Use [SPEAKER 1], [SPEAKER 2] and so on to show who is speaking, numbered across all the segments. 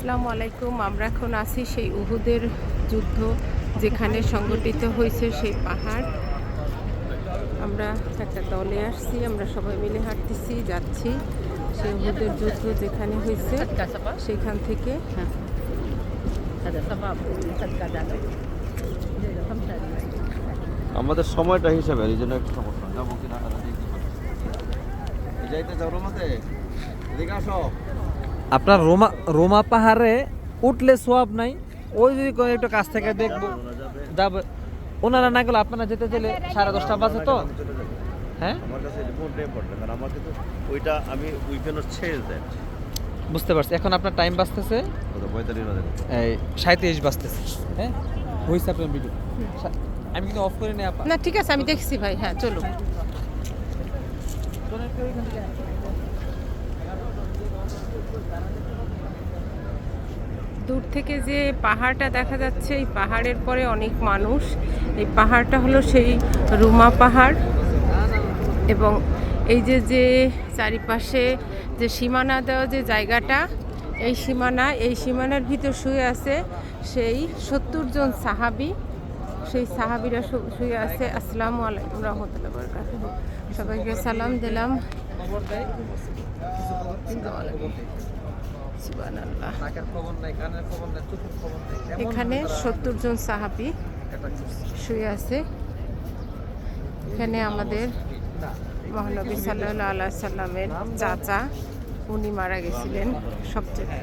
[SPEAKER 1] আসসালামু আলাইকুম। আমরা এখন আছি সেই উহুদের যুদ্ধ যেখানে সংগঠিত হয়েছে সেই পাহাড়। আমরা একটা দলে আসছি আমরা সবাই মিলে হাঁটতেছি যাচ্ছি সেই উহুদের যুদ্ধ যেখানে হয়েছে সেখান থেকে।
[SPEAKER 2] sampai.
[SPEAKER 3] আমাদের সময়টা হিসাবে এই জন্য একটু সমস্যা যাব কিনা যাইতে যাও রোমাতে এদিকে আসো।
[SPEAKER 4] আপনার রোমা রোমা পাহাড়ে উঠলে সোয়াব নাই। ওই যদি কোনো একটু কাছ থেকে দেখব যাবে। ওনারা না গেলে আপনারা যেতে গেলে সাড়ে দশটা বাজে তো।
[SPEAKER 3] আমি
[SPEAKER 4] হ্যাঁ?
[SPEAKER 3] আমার কাছে রিপোর্ট ইম্পর্টেন্ট কারণ আমার কিন্তু ওইটা আমি উই ক্যানট চেঞ্জ দ্যাট
[SPEAKER 4] বুঝতে পারছি। এখন আপনার টাইম বাঁচতেছে এই সাঁত্রিশ বাজতেছে। হ্যাঁ? হয়েছে আপনার ভিডিও আমি কিন্তু অফ করে নিই
[SPEAKER 1] না ঠিক আছে আমি দেখছি ভাই। হ্যাঁ চলো দূর থেকে যে পাহাড়টা দেখা যাচ্ছে, এই পাহাড়ের পরে অনেক মানুষ। এই পাহাড়টা হলো সেই রুমা পাহাড় এবং এই যে যে চারিপাশে যে সীমানা দেওয়া যে জায়গাটা, এই সীমানা, এই সীমানার ভিতর শুয়ে আছে সেই সত্তর জন সাহাবি। সেই সাহাবিরা শুয়ে আছে। আসসালামু আলাইকুম রহমতুল্লাহ বরকাতুহু। সবাইকে সালাম দিলাম। এখানে সত্তর জন সাহাবি শুয়ে আছে। এখানে আমাদের মহানবী সাল্লাহ আল্লাহ সাল্লামের চাচা উনি মারা গেছিলেন সবচেয়ে।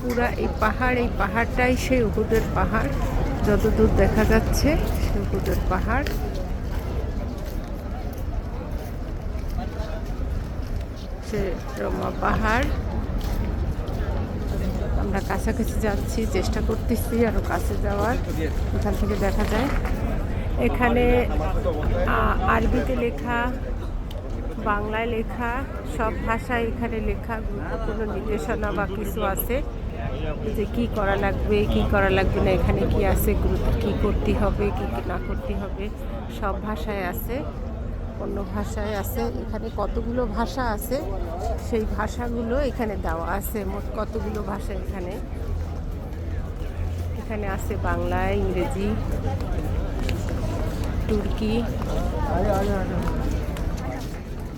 [SPEAKER 1] পুরা এই পাহাড় এই পাহাড়টাই সেই উহুদের পাহাড়। যতদূর দেখা যাচ্ছে সেই পাহাড়। রমা পাহাড়। আমরা কাছাকাছি যাচ্ছি, চেষ্টা করতেছি আরও কাছে যাওয়ার, এখান থেকে দেখা যায়। এখানে আরবিতে লেখা, বাংলায় লেখা, সব ভাষায় এখানে লেখা গুরুত্বপূর্ণ নির্দেশনা বা কিছু আছে। যে কি করা লাগবে, কি করা লাগবে না, এখানে কি আছে, গুরুত্ব কি করতে হবে, কি না করতে হবে, সব ভাষায় আছে, অন্য ভাষায় আছে, এখানে কতগুলো ভাষা আছে, সেই ভাষাগুলো এখানে দেওয়া আছে, মোট কতগুলো ভাষা এখানে? এখানে আছে বাংলা, ইংরেজি, তুর্কি,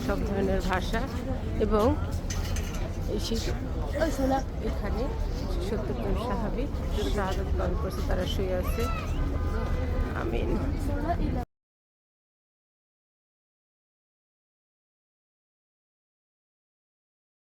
[SPEAKER 1] সব ধরনের ভাষা এবং এখানে জন সাহাবি শাহাদত বরণ করছে তারা শুয়ে আছে। আমিন।